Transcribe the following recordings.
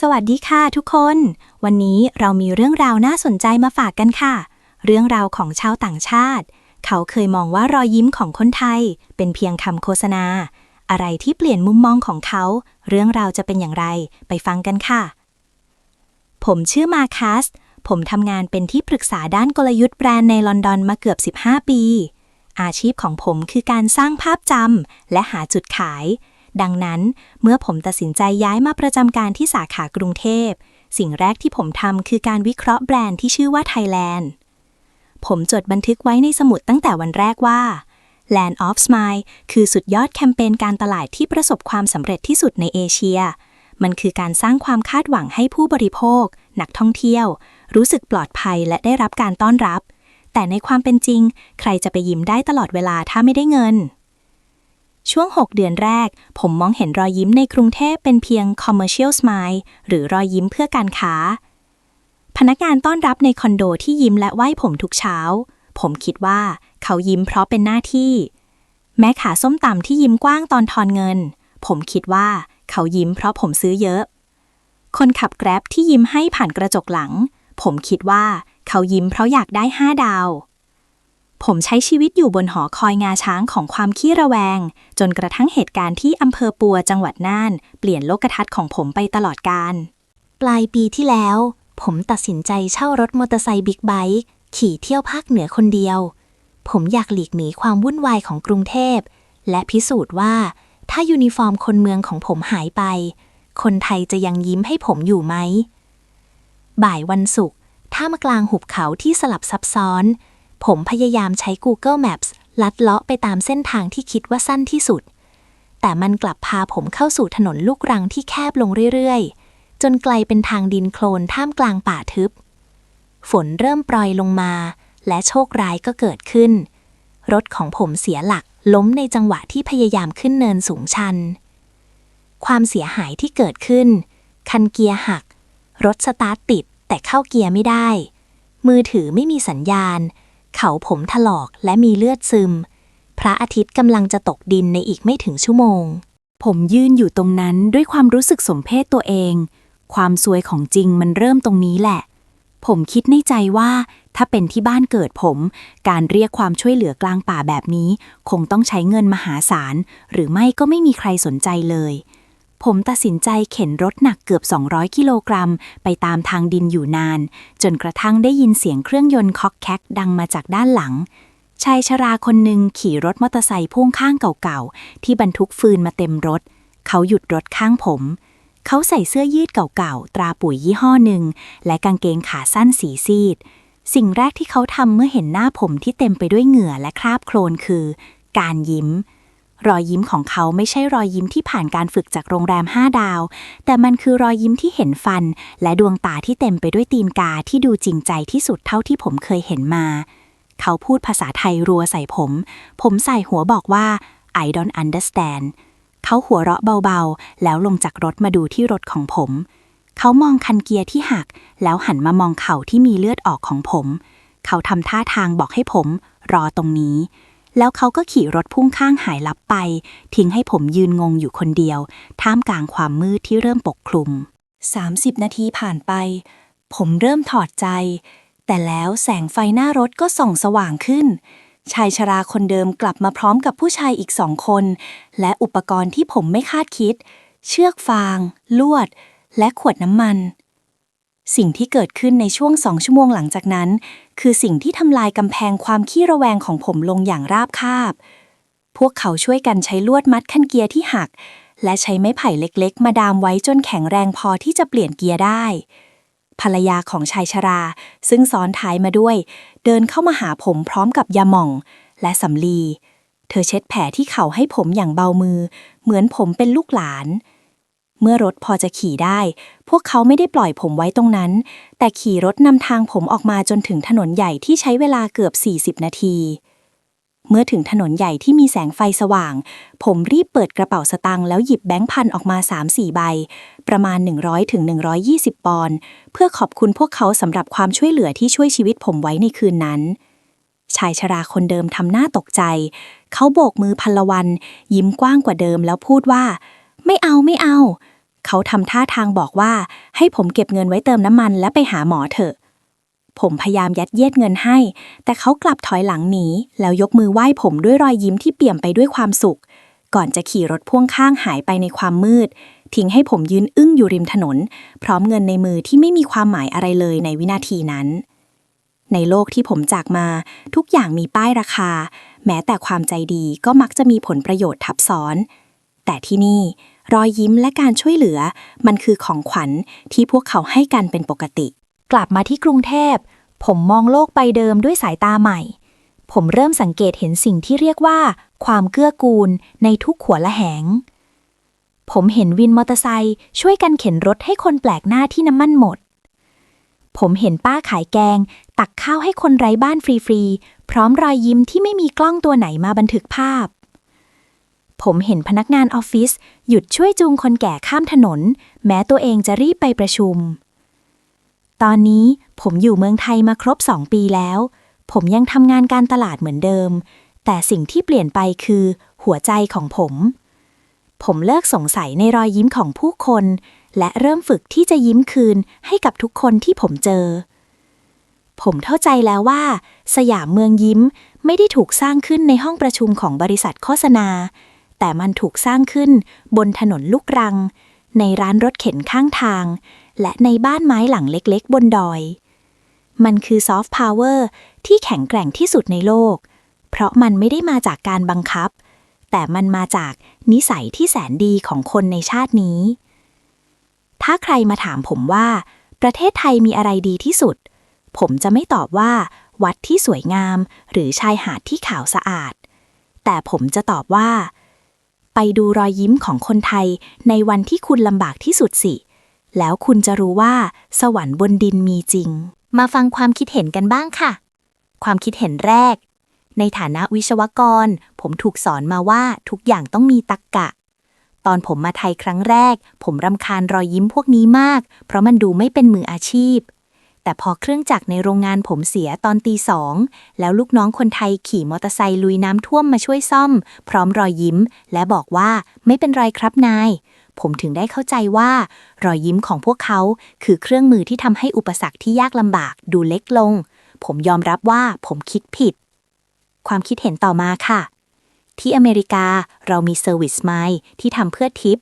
สวัสดีค่ะทุกคน วันนี้เรามีเรื่องราวน่าสนใจมาฝากกันค่ะ เรื่องราวของชาวต่างชาติ เขาเคยมองว่ารอยยิ้มของคนไทย เป็นเพียงคำโฆษณา อะไรที่เปลี่ยนมุมมองของเขา เรื่องราวจะเป็นอย่างไร ไปฟังกันค่ะ ผมชื่อมาคัส ผมทำงานเป็นที่ปรึกษาด้านกลยุทธ์แบรนด์ในลอนดอนมาเกือบ 15 ปี อาชีพของผมคือการสร้างภาพจำและหาจุดขาย ดังนั้นเมื่อผมตัดสินใจย้ายมาประจำการที่สาขากรุงเทพ สิ่งแรกที่ผมทำคือการวิเคราะห์แบรนด์ที่ชื่อว่า Thailand ผมจดบันทึกไว้ในสมุดตั้งแต่วันแรกว่า Land of Smile คือสุดยอดแคมเปญการตลาดที่ประสบความสำเร็จที่สุดในเอเชีย มันคือการสร้างความคาดหวังให้ผู้บริโภค นักท่องเที่ยว รู้สึกปลอดภัยและได้รับการต้อนรับ แต่ในความเป็นจริง ใครจะไปยิ้มได้ตลอดเวลาถ้าไม่ได้เงิน ช่วง 6 เดือนแรก ผมมองเห็นรอยยิ้มในกรุงเทพเป็นเพียง commercial smile หรือรอยยิ้มเพื่อการค้า พนักงานต้อนรับในคอนโดที่ยิ้มและไหว้ผมทุกเช้า ผมคิดว่าเขายิ้มเพราะเป็นหน้าที่ แม้ขาส้มตำที่ยิ้มกว้างตอนทอนเงิน ผมคิดว่าเขายิ้มเพราะผมซื้อเยอะ คนขับแกร็บที่ยิ้มให้ผ่านกระจกหลัง ผมคิดว่าเขายิ้มเพราะอยากได้ห้าดาว ผมใช้ชีวิตอยู่บนหอคอยงาช้างของความขี้ระแวง จนกระทั่งเหตุการณ์ที่อำเภอปัวจังหวัดน่าน เปลี่ยนโลกทัศน์ของผมไปตลอดกาลปลายปีที่แล้ว ผมตัดสินใจเช่ารถมอเตอร์ไซค์บิ๊กไบค์ขี่เที่ยวภาคเหนือคนเดียว ผมอยากหลีกหนีความวุ่นวายของกรุงเทพ และพิสูจน์ว่า ถ้ายูนิฟอร์มคนเมืองของผมหายไป คนไทยจะยังยิ้มให้ผมอยู่ไหม บ่ายวันศุกร์ท่ามกลางหุบเขาที่สลับซับซ้อน ผมพยายามใช้ Google Maps ลัดเลาะไปตามเส้นทางที่คิดว่าสั้นที่สุด แต่มันกลับพาผมเข้าสู่ถนนลูกรังที่แคบลงเรื่อยๆ จนไกลเป็นทางดินโคลนท่ามกลางป่าทึบ ฝนเริ่มปรอยลงมา และโชคร้ายก็เกิดขึ้น รถของผมเสียหลักล้มในจังหวะที่พยายามขึ้นเนินสูงชัน ความเสียหายที่เกิดขึ้น คันเกียร์หัก รถสตาร์ทติดแต่เข้าเกียร์ไม่ได้ มือถือไม่มีสัญญาณ เขาผมถลอกและมีเลือดซึม พระอาทิตย์กำลังจะตกดินในอีกไม่ถึงชั่วโมง ผมยืนอยู่ตรงนั้นด้วยความรู้สึกสมเพศตัวเอง ความซวยของจริงมันเริ่มตรงนี้แหละ ผมคิดในใจว่าถ้าเป็นที่บ้านเกิดผม การเรียกความช่วยเหลือกลางป่าแบบนี้ คงต้องใช้เงินมหาศาล หรือไม่ก็ไม่มีใครสนใจเลย ผมตัดสินใจเข็นรถหนักเกือบ 200 กิโลกรัม ไปตามทางดินอยู่นาน จนกระทั่งได้ยินเสียงเครื่องยนต์คอกแคกดังมาจากด้านหลัง ชายชราคนหนึ่งขี่รถมอเตอร์ไซค์พ่วงข้างเก่าๆ ที่บรรทุกฟืนมาเต็มรถ เขาหยุดรถข้างผม เขาใส่เสื้อยืดเก่าๆ ตราปุ๋ยยี่ห้อหนึ่ง และกางเกงขาสั้นสีซีด สิ่งแรกที่เขาทำเมื่อเห็นหน้าผมที่เต็มไปด้วยเหงื่อและคราบโคลนคือ การยิ้ม รอยยิ้มของเขาไม่ใช่รอยยิ้มที่ผ่านการฝึกจากโรงแรมห้าดาว แต่มันคือรอยยิ้มที่เห็นฟัน และดวงตาที่เต็มไปด้วยตีนกาที่ดูจริงใจที่สุดเท่าที่ผมเคยเห็นมา เขาพูดภาษาไทยรัวใส่ผม ผมใส่หัวบอกว่า I don't understand เขาหัวเราะเบาๆ แล้วลงจากรถมาดูที่รถของผม เขามองคันเกียร์ที่หัก แล้วหันมามองเข่าที่มีเลือดออกของผม เขาทำท่าทางบอกให้ผม รอตรงนี้ แล้วเขาก็ขี่รถพุ่งข้างหายลับไป ทิ้งให้ผมยืนงงอยู่คนเดียว ท่ามกลางความมืดที่เริ่มปกคลุม 30 นาทีผ่านไป ผมเริ่มถอดใจ แต่แล้วแสงไฟหน้ารถก็ส่องสว่างขึ้น ชายชราคนเดิมกลับมาพร้อมกับผู้ชายอีกสองคน และอุปกรณ์ที่ผมไม่คาดคิด เชือกฟาง ลวด และขวดน้ำมัน สิ่งที่เกิดขึ้นในช่วงสองชั่วโมงหลังจากนั้น คือสิ่งที่ทำลายกำแพงความขี้ระแวงของผมลงอย่างราบคาบ พวกเขาช่วยกันใช้ลวดมัดคันเกียร์ที่หัก และใช้ไม้ไผ่เล็กๆ มาดามไว้จนแข็งแรงพอที่จะเปลี่ยนเกียร์ได้ ภรรยาของชายชรา ซึ่งซ้อนท้ายมาด้วย เดินเข้ามาหาผมพร้อมกับยาหม่อง และสำลี เธอเช็ดแผลที่เข่าให้ผมอย่างเบามือ เหมือนผมเป็นลูกหลาน เมื่อรถพอจะขี่ได้ พวกเขาไม่ได้ปล่อยผมไว้ตรงนั้น แต่ขี่รถนำทางผมออกมาจนถึงถนนใหญ่ที่ใช้เวลาเกือบ 40 นาที เมื่อถึงถนนใหญ่ที่มีแสงไฟสว่าง ผมรีบเปิดกระเป๋าสตางค์แล้วหยิบแบงค์พันออกมา 3-4 ใบ ประมาณ 100ถึง120 ปอนด์เพื่อขอบคุณพวกเขาสำหรับความช่วยเหลือที่ช่วยชีวิตผมไว้ในคืนนั้นชายชราคนเดิมทำหน้าตกใจ เขาโบกมือพันละวัน ยิ้มกว้างกว่าเดิมแล้วพูดว่า ไม่เอาไม่เอา เขาทำท่าทางบอกว่า ให้ผมเก็บเงินไว้เติมน้ำมันและไปหาหมอเถอะ ผมพยายามยัดเยียดเงินให้ แต่เขากลับถอยหลังหนีแล้วยกมือไหว้ผมด้วยรอยยิ้มที่เปี่ยมไปด้วยความสุข ก่อนจะขี่รถพ่วงข้างหายไปในความมืด ทิ้งให้ผมยืนอึ้งอยู่ริมถนน พร้อมเงินในมือที่ไม่มีความหมายอะไรเลยในวินาทีนั้น ในโลกที่ผมจากมา ทุกอย่างมีป้ายราคา แม้แต่ความใจดีก็มักจะมีผลประโยชน์ทับซ้อน แต่ที่นี่ รอยยิ้มและการช่วยเหลือ มันคือของขวัญที่พวกเขาให้กันเป็นปกติ กลับมาที่กรุงเทพ ผมมองโลกใบเดิมด้วยสายตาใหม่ ผมเริ่มสังเกตเห็นสิ่งที่เรียกว่า ความเกื้อกูลในทุกขัวละแหง ผมเห็นวินมอเตอร์ไซค์ช่วยกันเข็นรถให้คนแปลกหน้าที่น้ำมันหมด ผมเห็นป้าขายแกง ตักข้าวให้คนไร้บ้านฟรีๆ พร้อมรอยยิ้มที่ไม่มีกล้องตัวไหนมาบันทึกภาพ ผมเห็นพนักงานออฟฟิศหยุดช่วยจูงคนแก่ข้ามถนน แม้ตัวเองจะรีบไปประชุม ตอนนี้ผมอยู่เมืองไทยมาครบสองปีแล้ว ผมยังทำงานการตลาดเหมือนเดิม แต่สิ่งที่เปลี่ยนไปคือ หัวใจของผม ผมเลิกสงสัยในรอยยิ้มของผู้คน และเริ่มฝึกที่จะยิ้มคืนให้กับทุกคนที่ผมเจอ ผมเข้าใจแล้วว่า สยามเมืองยิ้มไม่ได้ถูกสร้างขึ้นในห้องประชุมของบริษัทโฆษณา แต่มันถูกสร้างขึ้นบนถนนลูกรัง ในร้านรถเข็นข้างทาง และในบ้านไม้หลังเล็กๆ บนดอย มันคือซอฟต์พาวเวอร์ที่แข็งแกร่งที่สุดในโลก เพราะมันไม่ได้มาจากการบังคับ แต่มันมาจากนิสัยที่แสนดีของคนในชาตินี้ ถ้าใครมาถามผมว่า ประเทศไทยมีอะไรดีที่สุด ผมจะไม่ตอบว่าวัดที่สวยงามหรือชายหาดที่ขาวสะอาด แต่ผมจะตอบว่า ไปดูรอยยิ้มของคนไทยในวันที่คุณลำบากที่สุดสิ แล้วคุณจะรู้ว่า สวรรค์บนดินมีจริง มาฟังความคิดเห็นกันบ้างค่ะ ความคิดเห็นแรก ในฐานะวิศวกร ผมถูกสอนมาว่าทุกอย่างต้องมีตรกกะ ตอนผมมาไทยครั้งแรก ผมรำคาญรอยยิ้มพวกนี้มาก เพราะมันดูไม่เป็นมืออาชีพ แต่พอเครื่องจักรในโรงงานผมเสียตอนตีสอง แล้วลูกน้องคนไทยขี่มอเตอร์ไซค์ลุยน้ำท่วมมาช่วยซ่อม พร้อมรอยยิ้ม และบอกว่าไม่เป็นไรครับนาย ผมถึงได้เข้าใจว่า รอยยิ้มของพวกเขาคือเครื่องมือที่ทำให้อุปสรรคที่ยากลำบากดูเล็กลง ผมยอมรับว่าผมคิดผิด ความคิดเห็นต่อมาค่ะ ที่อเมริกาเรามีเซอร์วิสไมล์ที่ทำเพื่อทิป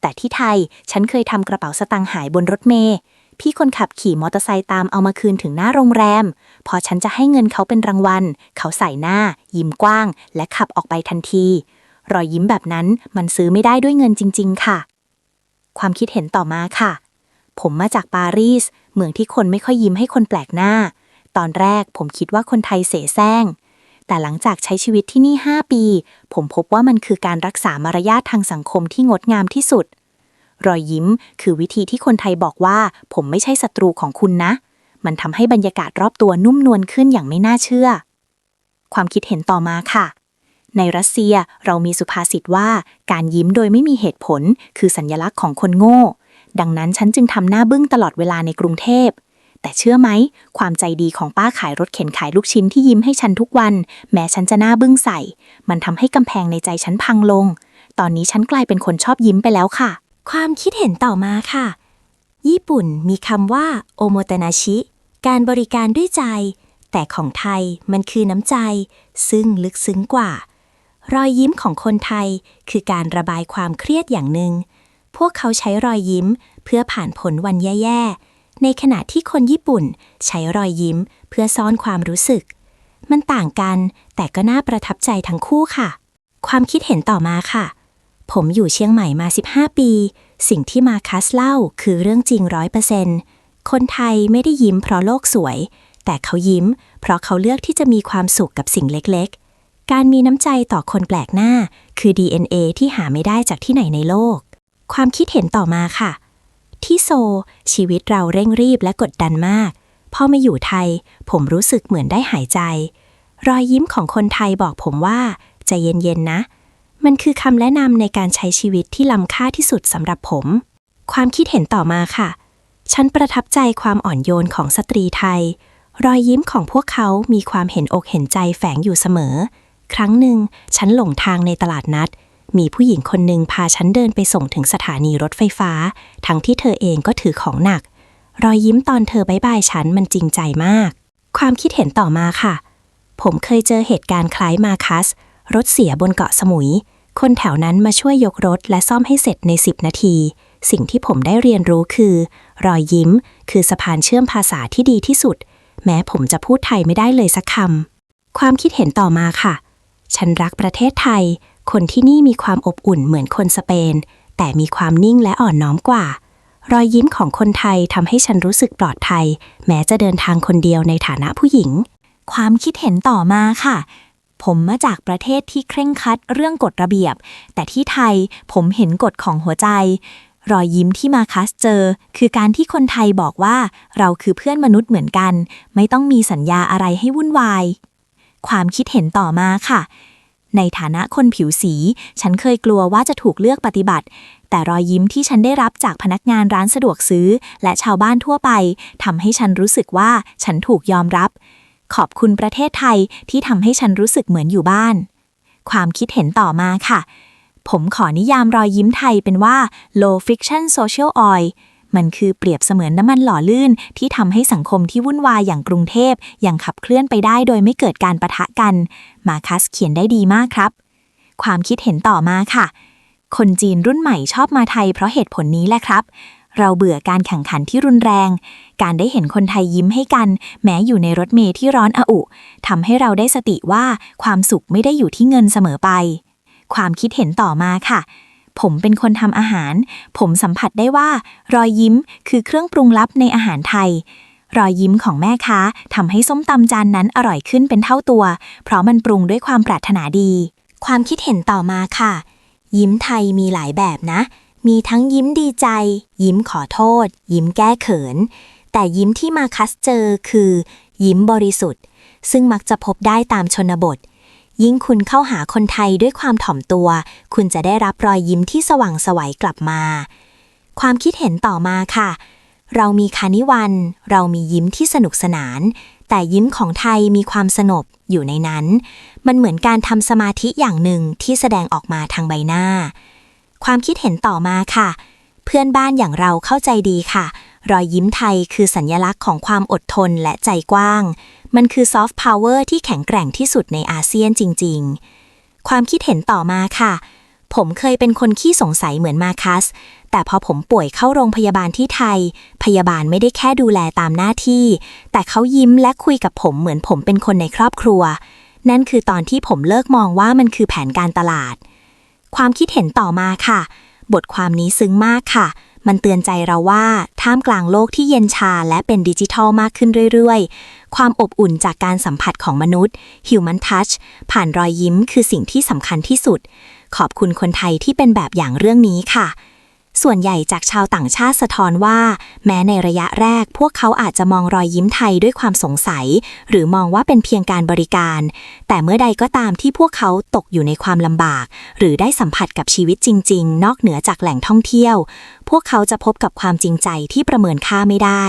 แต่ที่ไทยฉันเคยทำกระเป๋าสตางค์หายบนรถเมล์ พี่คนขับขี่มอเตอร์ไซค์ตามเอามาคืนถึงหน้าโรงแรม พอฉันจะให้เงินเขาเป็นรางวัล เขาใส่หน้า ยิ้มกว้าง และขับออกไปทันที รอยยิ้มแบบนั้นมันซื้อไม่ได้ด้วยเงินจริง ๆ ค่ะ ความคิดเห็นต่อมาค่ะ ผมมาจากปารีส เมืองที่คนไม่ค่อยยิ้มให้คนแปลกหน้า ตอนแรกผมคิดว่าคนไทยเสแสร้งแต่หลังจากใช้ชีวิตที่นี่ 5 ปี ผมพบว่ามันคือการรักษามารยาททางสังคมที่งดงามที่สุด รอยยิ้ม คือวิธีที่คนไทยบอกว่า ผมไม่ใช่ศัตรูของคุณนะ มันทำให้บรรยากาศรอบตัวนุ่มนวลขึ้นอย่างไม่น่าเชื่อ ความคิดเห็นต่อมาค่ะ ในรัสเซียเรามีสุภาษิตว่า การยิ้มโดยไม่มีเหตุผล คือสัญลักษณ์ของคนโง่ ดังนั้นฉันจึงทำหน้าบึ้งตลอดเวลาในกรุงเทพแต่เชื่อไหม ความใจดีของป้าขายรถเข็นขายลูกชิ้นที่ยิ้มให้ฉันทุกวัน แม้ฉันจะหน้าบึ้งใส่ มันทำให้กำแพงในใจฉันพังลง ตอนนี้ฉันกลายเป็นคนชอบยิ้มไปแล้วค่ะ ความคิดเห็นต่อมาค่ะ ญี่ปุ่นมีคำว่าโอโมตนาชิ การบริการด้วยใจ แต่ของไทยมันคือน้ำใจ ซึ่งลึกซึ้งกว่า รอยยิ้มของคนไทยคือการระบายความเครียดอย่างหนึ่ง พวกเขาใช้รอยยิ้มเพื่อผ่านผลวันแย่ๆ ในขณะที่คนญี่ปุ่นใช้รอยยิ้มเพื่อซ่อนความรู้สึก มันต่างกันแต่ก็น่าประทับใจทั้งคู่ค่ะ ความคิดเห็นต่อมาค่ะ ผมอยู่เชียงใหม่มา 15 ปี สิ่งที่มาคัสเล่าคือเรื่องจริงร้อยเปอร์เซนคนไทยไม่ได้ยิ้มเพราะโลกสวย แต่เขายิ้ม เพราะเขาเลือกที่จะมีความสุขกับสิ่งเล็กๆ การมีน้ำใจต่อคนแปลกหน้า คือ DNA ที่หาไม่ได้จากที่ไหนในโลก ความคิดเห็นต่อมาค่ะ ที่โซ ชีวิตเราเร่งรีบและกดดันมากพอมาอยู่ไทย ผมรู้สึกเหมือนได้หายใจ รอยยิ้มของคนไทยบอกผมว่าใจเย็นๆนะ มันคือคำแนะนำในการใช้ชีวิตที่ล้ำค่าที่สุดสำหรับผม ความคิดเห็นต่อมาค่ะ ฉันประทับใจความอ่อนโยนของสตรีไทย รอยยิ้มของพวกเขามีความเห็นอกเห็นใจแฝงอยู่เสมอ ครั้งหนึ่ง ฉันหลงทางในตลาดนัด มีผู้หญิงคนหนึ่งพาฉันเดินไปส่งถึงสถานีรถไฟฟ้า ทั้งที่เธอเองก็ถือของหนัก รอยยิ้มตอนเธอบายบายฉันมันจริงใจมาก ความคิดเห็นต่อมาค่ะ ผมเคยเจอเหตุการณ์คล้ายมาคัสรถเสียบนเกาะสมุย คนแถวนั้นมาช่วยยกรถและซ่อมให้เสร็จใน 10 นาที สิ่งที่ผมได้เรียนรู้คือ รอยยิ้ม คือสะพานเชื่อมภาษาที่ดีที่สุด แม้ผมจะพูดไทยไม่ได้เลยสักคำ ความคิดเห็นต่อมาค่ะ ฉันรักประเทศไทย คนที่นี่มีความอบอุ่นเหมือนคนสเปน แต่มีความนิ่งและอ่อนน้อมกว่า รอยยิ้มของคนไทยทำให้ฉันรู้สึกปลอดภัย แม้จะเดินทางคนเดียวในฐานะผู้หญิงความคิดเห็นต่อมาค่ะ ผมมาจากประเทศที่เคร่งครัดเรื่องกฎระเบียบ แต่ที่ไทยผมเห็นกฎของหัวใจ รอยยิ้มที่มาคัสเจอ คือการที่คนไทยบอกว่า เราคือเพื่อนมนุษย์เหมือนกัน ไม่ต้องมีสัญญาอะไรให้วุ่นวาย ความคิดเห็นต่อมาค่ะ ในฐานะคนผิวสี ฉันเคยกลัวว่าจะถูกเลือกปฏิบัติ แต่รอยยิ้มที่ฉันได้รับจากพนักงานร้านสะดวกซื้อ และชาวบ้านทั่วไปทำให้ฉันรู้สึกว่าฉันถูกยอมรับ ขอบคุณประเทศไทยที่ทำให้ฉันรู้สึกเหมือนอยู่บ้าน ความคิดเห็นต่อมาค่ะ ผมขอนิยามรอยยิ้มไทยเป็นว่า low friction social oil มันคือเปรียบเสมือนน้ำมันหล่อลื่น ที่ทำให้สังคมที่วุ่นวายอย่างกรุงเทพยังขับเคลื่อนไปได้โดยไม่เกิดการประทะกัน มาคัสเขียนได้ดีมากครับ ความคิดเห็นต่อมาค่ะ คนจีนรุ่นใหม่ชอบมาไทยเพราะเหตุผลนี้แหละครับ เราเบื่อการแข่งขันที่รุนแรง การได้เห็นคนไทยยิ้มให้กัน แม้อยู่ในรถเมล์ที่ร้อนออุทำให้เราได้สติว่าความสุขไม่ได้อยู่ที่เงินเสมอไป ความคิดเห็นต่อมาค่ะ ผมเป็นคนทำอาหาร ผมสัมผัสได้ว่า รอยยิ้มคือเครื่องปรุงลับในอาหารไทย รอยยิ้มของแม่ค้าทำให้ส้มตำจานนั้นอร่อยขึ้นเป็นเท่าตัว เพราะมันปรุงด้วยความปรารถนาดี ความคิดเห็นต่อมาค่ะ ยิ้มไทยมีหลายแบบนะ มีทั้งยิ้มดีใจ ยิ้มขอโทษ ยิ้มแก้เขิน แต่ยิ้มที่มาคัสเจอคือ ยิ้มบริสุทธิ์ ซึ่งมักจะพบได้ตามชนบท ยิ่งคุณเข้าหาคนไทยด้วยความถ่อมตัว คุณจะได้รับรอยยิ้มที่สว่างสวัยกลับมา ความคิดเห็นต่อมาค่ะ เรามีคานิวัน เรามียิ้มที่สนุกสนาน แต่ยิ้มของไทยมีความสงบอยู่ในนั้น มันเหมือนการทำสมาธิอย่างหนึ่งที่แสดงออกมาทางใบหน้า ความคิดเห็นต่อมาค่ะ เพื่อนบ้านอย่างเราเข้าใจดีค่ะ รอยยิ้มไทยคือสัญญลักษณ์ของความอดทนและใจกว้าง มันคือซอฟต์พาวเวอร์ที่แข็งแกร่งที่สุดในอาเซียนจริง ๆ ความคิดเห็นต่อมาค่ะ ผมเคยเป็นคนขี้สงสัยเหมือนมาคัส แต่พอผมป่วยเข้าโรงพยาบาลที่ไทย พยาบาลไม่ได้แค่ดูแลตามหน้าที่ แต่เขายิ้มและคุยกับผมเหมือนผมเป็นคนในครอบครัว นั่นคือตอนที่ผมเลิกมองว่ามันคือแผนการตลาด ความคิดเห็นต่อมาค่ะ บทความนี้ซึ้งมากค่ะ มันเตือนใจเราว่าท่ามกลางโลกที่เย็นชาและเป็นดิจิทัลมากขึ้นเรื่อยๆ ความอบอุ่นจากการสัมผัสของมนุษย์ Human Touch ผ่านรอยยิ้มคือสิ่งที่สำคัญที่สุด ขอบคุณคนไทยที่เป็นแบบอย่างเรื่องนี้ค่ะ ส่วนใหญ่จากชาวต่างชาติสะท้อนว่า แม้ในระยะแรก พวกเขาอาจจะมองรอยยิ้มไทยด้วยความสงสัย หรือมองว่าเป็นเพียงการบริการ แต่เมื่อใดก็ตามที่พวกเขาตกอยู่ในความลำบาก หรือได้สัมผัสกับชีวิตจริง ๆ นอกเหนือจากแหล่งท่องเที่ยว พวกเขาจะพบกับความจริงใจที่ประเมินค่าไม่ได้